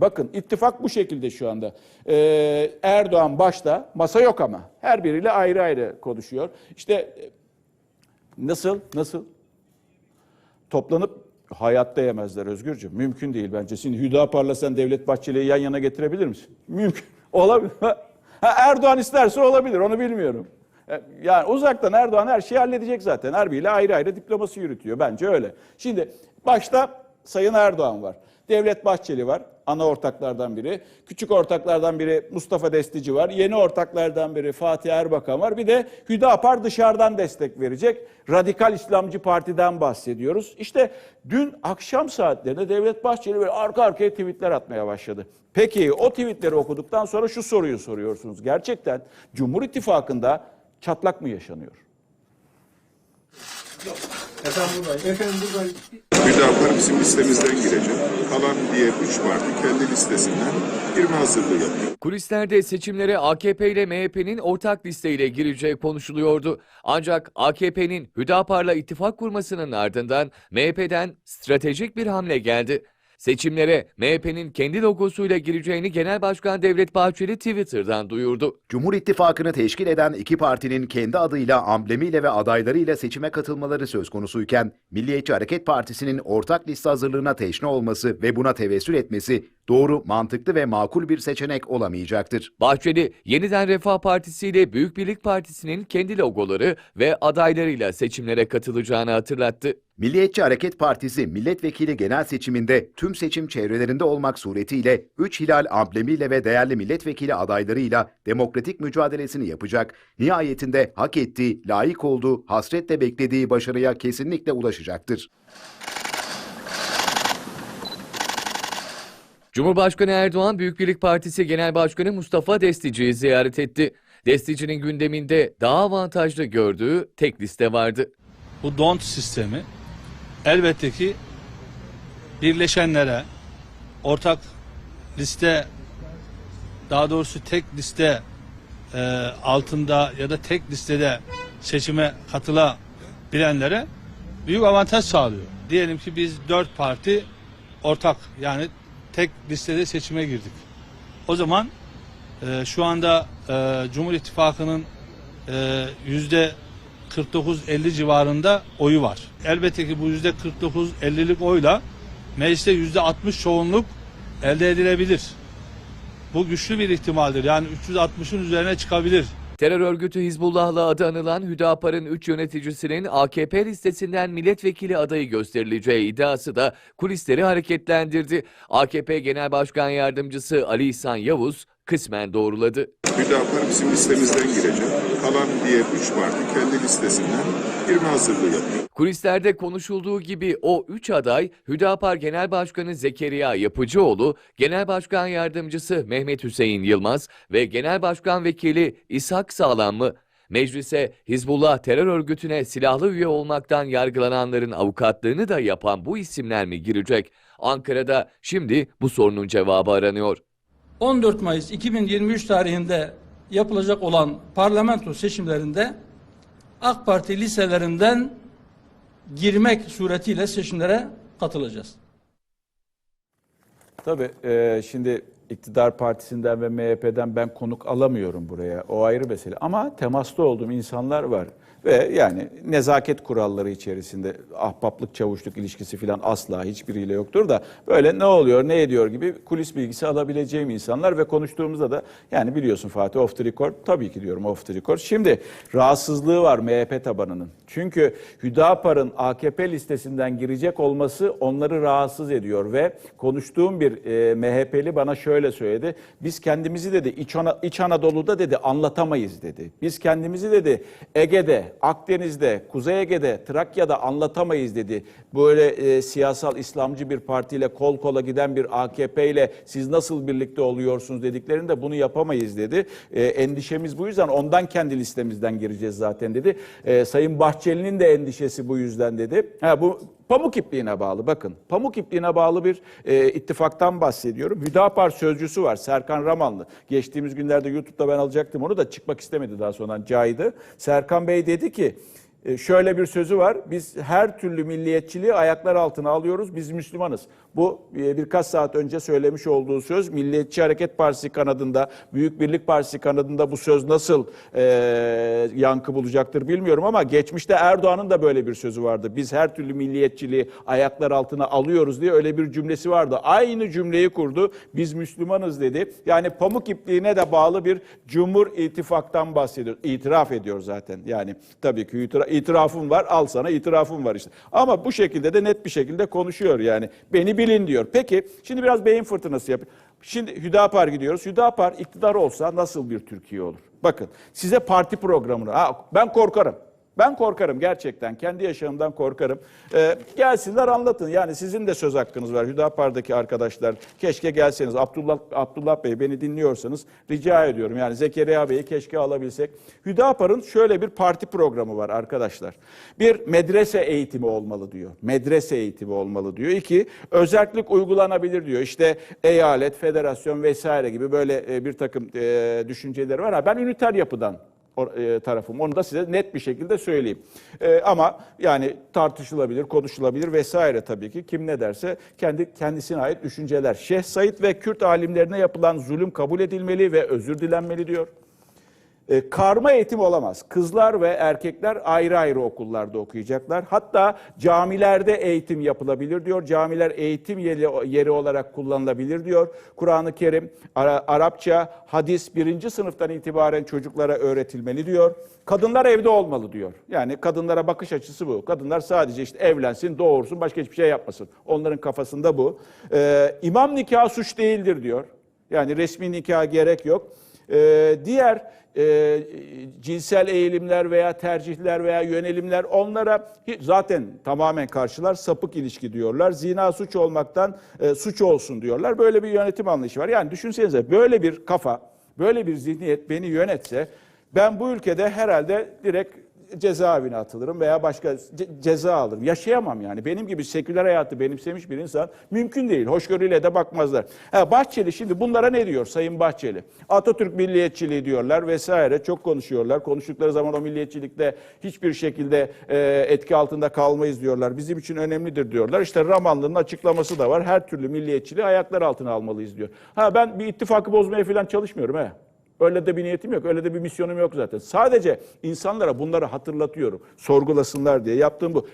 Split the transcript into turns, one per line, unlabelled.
Bakın ittifak bu şekilde şu anda. Ee, Erdoğan başta, masa yok ama. Her biriyle ayrı ayrı konuşuyor. İşte nasıl, nasıl? Toplanıp hayatta yemezler Özgürcüğüm. Mümkün değil bence. Şimdi Hüdapar'la sen Devlet Bahçeli'yi yan yana getirebilir misin? Mümkün. Olabilir. Erdoğan isterse olabilir. Onu bilmiyorum. E, Yani uzaktan Erdoğan her şeyi halledecek zaten. Her biriyle ayrı ayrı diploması yürütüyor. Bence öyle. Şimdi başta Sayın Erdoğan var. Devlet Bahçeli var. Ana ortaklardan biri. Küçük ortaklardan biri Mustafa Destici var. Yeni ortaklardan biri Fatih Erbakan var. Bir de Hüdapar dışarıdan destek verecek. Radikal İslamcı Parti'den bahsediyoruz. İşte dün akşam saatlerinde Devlet Bahçeli böyle arka arkaya tweetler atmaya başladı. Peki o tweetleri okuduktan sonra şu soruyu soruyorsunuz. Gerçekten Cumhur İttifakı'nda çatlak mı yaşanıyor?
Efendim buradayım. Efendim buradayım.
Hüdapar bizim listemizden girecek. Kalan diğer üç parti kendi listesinden girme hazırlığı yapıyor.
Kulislerde seçimlere AKP ile MHP'nin ortak listeyle gireceği konuşuluyordu. Ancak AKP'nin Hüdapar'la ittifak kurmasının ardından MHP'den stratejik bir hamle geldi. Seçimlere MHP'nin kendi logosuyla gireceğini Genel Başkan Devlet Bahçeli Twitter'dan duyurdu.
Cumhur İttifakı'nı teşkil eden iki partinin kendi adıyla, amblemiyle ve adaylarıyla seçime katılmaları söz konusuyken, Milliyetçi Hareket Partisi'nin ortak liste hazırlığına teşne olması ve buna tevessül etmesi doğru, mantıklı ve makul bir seçenek olamayacaktır.
Bahçeli, Yeniden Refah Partisi ile Büyük Birlik Partisi'nin kendi logoları ve adaylarıyla seçimlere katılacağını hatırlattı.
Milliyetçi Hareket Partisi milletvekili genel seçiminde tüm seçim çevrelerinde olmak suretiyle 3 hilal amblemiyle ve değerli milletvekili adaylarıyla demokratik mücadelesini yapacak. Nihayetinde hak ettiği, layık olduğu, hasretle beklediği başarıya kesinlikle ulaşacaktır.
Cumhurbaşkanı Erdoğan Büyük Birlik Partisi Genel Başkanı Mustafa Destici'yi ziyaret etti. Destici'nin gündeminde daha avantajlı gördüğü tek liste vardı.
bu don't sistemi elbette ki birleşenlere ortak liste daha doğrusu tek liste e, altında ya da tek listede seçime katılabilenlere büyük avantaj sağlıyor. Diyelim ki biz dört parti ortak yani tek listede seçime girdik. O zaman e, şu anda e, Cumhur İttifakı'nın e, yüzde 49-50 civarında oyu var. Elbette ki bu yüzde 49-50'lik oyla mecliste yüzde 60 çoğunluk elde edilebilir. Bu güçlü bir ihtimaldir. Yani 360'ın üzerine çıkabilir.
Terör örgütü Hizbullah'la adı anılan Hüdapar'ın 3 yöneticisinin AKP listesinden milletvekili adayı gösterileceği iddiası da kulisleri hareketlendirdi. AKP Genel Başkan Yardımcısı Ali İhsan Yavuz kısmen doğruladı.
Hüdapar bizim listemizden girecek. Kalan diğer üç parti kendi listesinden girme hazırlığı yapıyor.
Kulislerde konuşulduğu gibi o 3 aday Hüdapar Genel Başkanı Zekeriya Yapıcıoğlu, Genel Başkan Yardımcısı Mehmet Hüseyin Yılmaz ve Genel Başkan Vekili İshak Sağlam mı? Meclise Hizbullah terör örgütüne silahlı üye olmaktan yargılananların avukatlığını da yapan bu isimler mi girecek? Ankara'da şimdi bu sorunun cevabı aranıyor.
14 Mayıs 2023 tarihinde yapılacak olan parlamento seçimlerinde AK Parti liselerinden girmek suretiyle seçimlere katılacağız.
Tabii e, şimdi iktidar partisinden ve MHP'den ben konuk alamıyorum buraya. O ayrı mesele. Ama temasta olduğum insanlar var. Ve yani nezaket kuralları içerisinde ahbaplık, çavuşluk ilişkisi falan asla hiçbiriyle yoktur da böyle ne oluyor, ne ediyor gibi kulis bilgisi alabileceğim insanlar ve konuştuğumuzda da yani biliyorsun Fatih off the record tabii ki diyorum off the record. Şimdi rahatsızlığı var MHP tabanının. Çünkü Hüdapar'ın AKP listesinden girecek olması onları rahatsız ediyor ve konuştuğum bir e, MHP'li bana şöyle söyledi. Biz kendimizi dedi İç, Ana- İç Anadolu'da dedi anlatamayız dedi. Biz kendimizi dedi Ege'de, Akdeniz'de, Kuzey Ege'de, Trakya'da anlatamayız dedi. Böyle e, siyasal İslamcı bir partiyle kol kola giden bir AKP ile siz nasıl birlikte oluyorsunuz dediklerinde bunu yapamayız dedi. E, endişemiz bu yüzden ondan kendi listemizden gireceğiz zaten dedi. E, Sayın Bahçeli'nin de endişesi bu yüzden dedi. Ha, bu pamuk ipliğine bağlı bakın. Pamuk ipliğine bağlı bir e, ittifaktan bahsediyorum. Hüdapar sözcüsü var Serkan Ramanlı. Geçtiğimiz günlerde YouTube'da ben alacaktım onu da çıkmak istemedi daha sonra caydı. Serkan Bey dedi ki şöyle bir sözü var. Biz her türlü milliyetçiliği ayaklar altına alıyoruz. Biz Müslümanız. Bu e, birkaç saat önce söylemiş olduğu söz Milliyetçi Hareket Partisi kanadında, Büyük Birlik Partisi kanadında bu söz nasıl e, yankı bulacaktır bilmiyorum ama geçmişte Erdoğan'ın da böyle bir sözü vardı. Biz her türlü milliyetçiliği ayaklar altına alıyoruz diye öyle bir cümlesi vardı. Aynı cümleyi kurdu. Biz Müslümanız dedi. Yani pamuk ipliğine de bağlı bir Cumhur İttifak'tan bahsediyor. İtiraf ediyor zaten. Yani tabii ki itira- itirafım var. Al sana itirafım var işte. Ama bu şekilde de net bir şekilde konuşuyor yani. Beni bilin diyor. Peki şimdi biraz beyin fırtınası yap. Şimdi Hüdapar gidiyoruz. Hüdapar iktidar olsa nasıl bir Türkiye olur? Bakın size parti programını. Ha, ben korkarım. Ben korkarım gerçekten. Kendi yaşamımdan korkarım. Ee, gelsinler anlatın. Yani sizin de söz hakkınız var. Hüdapar'daki arkadaşlar. Keşke gelseniz. Abdullah, Abdullah Bey beni dinliyorsanız rica ediyorum. Yani Zekeriya Bey'i keşke alabilsek. Hüdapar'ın şöyle bir parti programı var arkadaşlar. Bir medrese eğitimi olmalı diyor. Medrese eğitimi olmalı diyor. İki, özellik uygulanabilir diyor. İşte eyalet, federasyon vesaire gibi böyle e, bir takım e, düşünceleri var. Ha, ben üniter yapıdan tarafım. Onu da size net bir şekilde söyleyeyim. E, ama yani tartışılabilir, konuşulabilir vesaire tabii ki. Kim ne derse kendi kendisine ait düşünceler. Şeyh Said ve Kürt alimlerine yapılan zulüm kabul edilmeli ve özür dilenmeli diyor. E, karma eğitim olamaz. Kızlar ve erkekler ayrı ayrı okullarda okuyacaklar. Hatta camilerde eğitim yapılabilir diyor. Camiler eğitim yeri, yeri olarak kullanılabilir diyor. Kur'an-ı Kerim, Ara- Arapça, hadis birinci sınıftan itibaren çocuklara öğretilmeli diyor. Kadınlar evde olmalı diyor. Yani kadınlara bakış açısı bu. Kadınlar sadece işte evlensin, doğursun, başka hiçbir şey yapmasın. Onların kafasında bu. E, imam nikahı suç değildir diyor. Yani resmi nikaha gerek yok. Ee, diğer e, cinsel eğilimler veya tercihler veya yönelimler onlara zaten tamamen karşılar sapık ilişki diyorlar. Zina suç olmaktan e, suç olsun diyorlar. Böyle bir yönetim anlayışı var. Yani düşünsenize böyle bir kafa, böyle bir zihniyet beni yönetse ben bu ülkede herhalde direkt cezaevine atılırım veya başka ce- ceza alırım. Yaşayamam yani. Benim gibi seküler hayatı benimsemiş bir insan mümkün değil. Hoşgörüyle de bakmazlar. Ha, Bahçeli şimdi bunlara ne diyor Sayın Bahçeli? Atatürk milliyetçiliği diyorlar vesaire. Çok konuşuyorlar. Konuştukları zaman o milliyetçilikte hiçbir şekilde e, etki altında kalmayız diyorlar. Bizim için önemlidir diyorlar. İşte Ramanlı'nın açıklaması da var. Her türlü milliyetçiliği ayaklar altına almalıyız diyor. Ha ben bir ittifakı bozmaya falan çalışmıyorum he. Öyle de bir niyetim yok, öyle de bir misyonum yok zaten. Sadece insanlara bunları hatırlatıyorum, sorgulasınlar diye yaptığım bu.